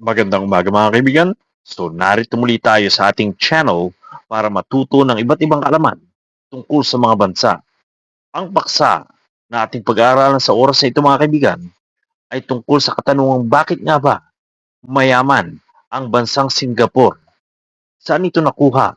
Magandang umaga mga kaibigan. So narito muli tayo sa ating channel para matuto ng iba't ibang kaalaman tungkol sa mga bansa. Ang paksa na ating pag-aaralan sa oras na ito mga kaibigan ay tungkol sa katanungang bakit nga ba mayaman ang bansang Singapore? Saan ito nakuha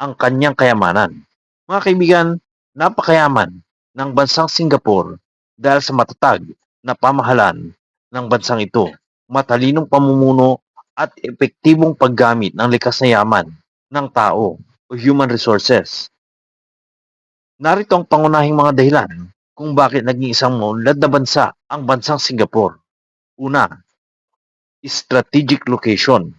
ang kanyang kayamanan? Mga kaibigan, napakayaman ng bansang Singapore dahil sa matatag na pamahalan ng bansang ito matalinong pamumuno at epektibong paggamit ng likas na yaman ng tao o human resources. Narito ang pangunahing mga dahilan kung bakit naging isang maunlad na bansa ang bansang Singapore. Una, strategic location.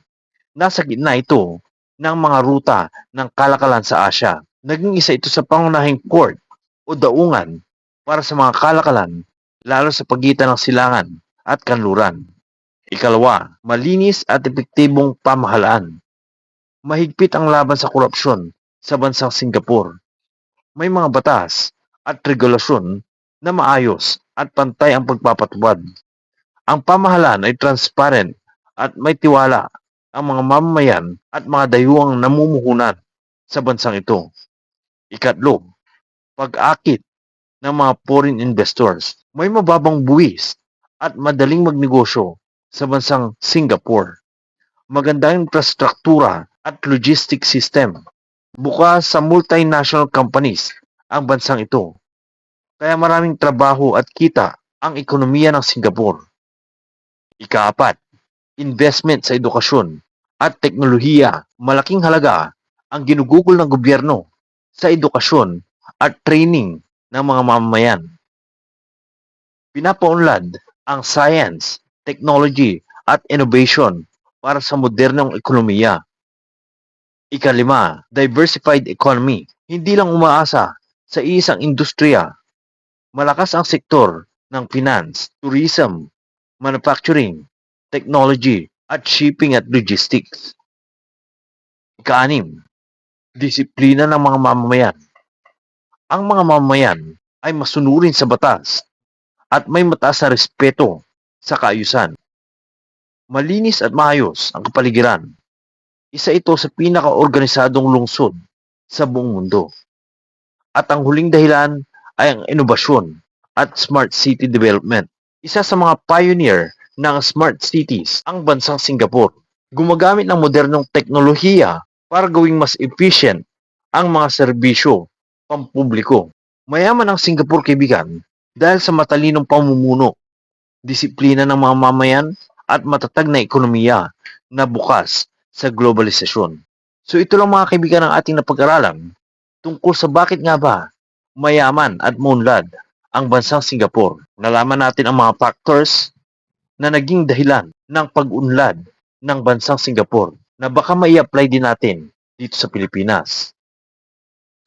Nasa gitna ito ng mga ruta ng kalakalan sa Asya. Naging isa ito sa pangunahing port o daungan para sa mga kalakalan lalo sa pagitan ng silangan at kanluran. Ikalawa, malinis at epektibong pamahalaan. Mahigpit ang laban sa korupsyon sa bansang Singapore. May mga batas at regulasyon na maayos at pantay ang pagpapatubad. Ang pamahalaan ay transparent at may tiwala ang mga mamamayan at mga dayuhang namumuhunan sa bansang ito. Ikatlo, pag-akit ng mga foreign investors. May mababang buwis at madaling magnegosyo sa bansang Singapore. Magandang infrastruktura at logistic system. Bukas sa multinational companies ang bansang ito. Kaya maraming trabaho at kita ang ekonomiya ng Singapore. Ikaapat, investment sa edukasyon at teknolohiya. Malaking halaga ang ginugugol ng gobyerno sa edukasyon at training ng mga mamamayan. Pinapaunlad ang science, technology at innovation para sa modernong ekonomiya. Ikalima, diversified economy. Hindi lang umaasa sa isang industriya. Malakas ang sektor ng finance, tourism, manufacturing, technology, at shipping at logistics. Ikaanim, disiplina ng mga mamamayan. Ang mga mamamayan ay masunurin sa batas at may mataas na respeto sa kaayusan. Malinis at maayos ang kapaligiran. Isa ito sa pinakaorganisadong lungsod sa buong mundo. At ang huling dahilan ay ang inobasyon at smart city development. Isa sa mga pioneer ng smart cities ang bansang Singapore. Gumagamit ng modernong teknolohiya para gawing mas efficient ang mga serbisyo pampubliko. Mayaman ang Singapore kaibigan dahil sa matalinong pamumuno, disiplina ng mga mamayan at matatag na ekonomiya na bukas sa globalisasyon. So ito lang mga kaibigan ang ating napag-aralan tungkol sa bakit nga ba mayaman at maunlad ang bansang Singapore. Nalaman natin ang mga factors na naging dahilan ng pag-unlad ng bansang Singapore na baka mai apply din natin dito sa Pilipinas.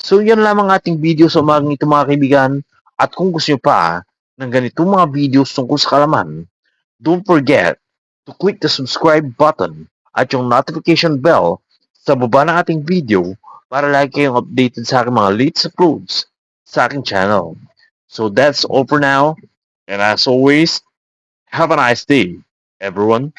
So yan lamang ating video sa umagang ito mga kaibigan. At kung gusto nyo pa ng ganitong mga videos tungkol sa kalaman, don't forget to click the subscribe button at yung notification bell sa baba ng ating video para lagi kayong updated sa aking mga latest uploads sa aking channel. So that's all for now. And as always, have a nice day, everyone.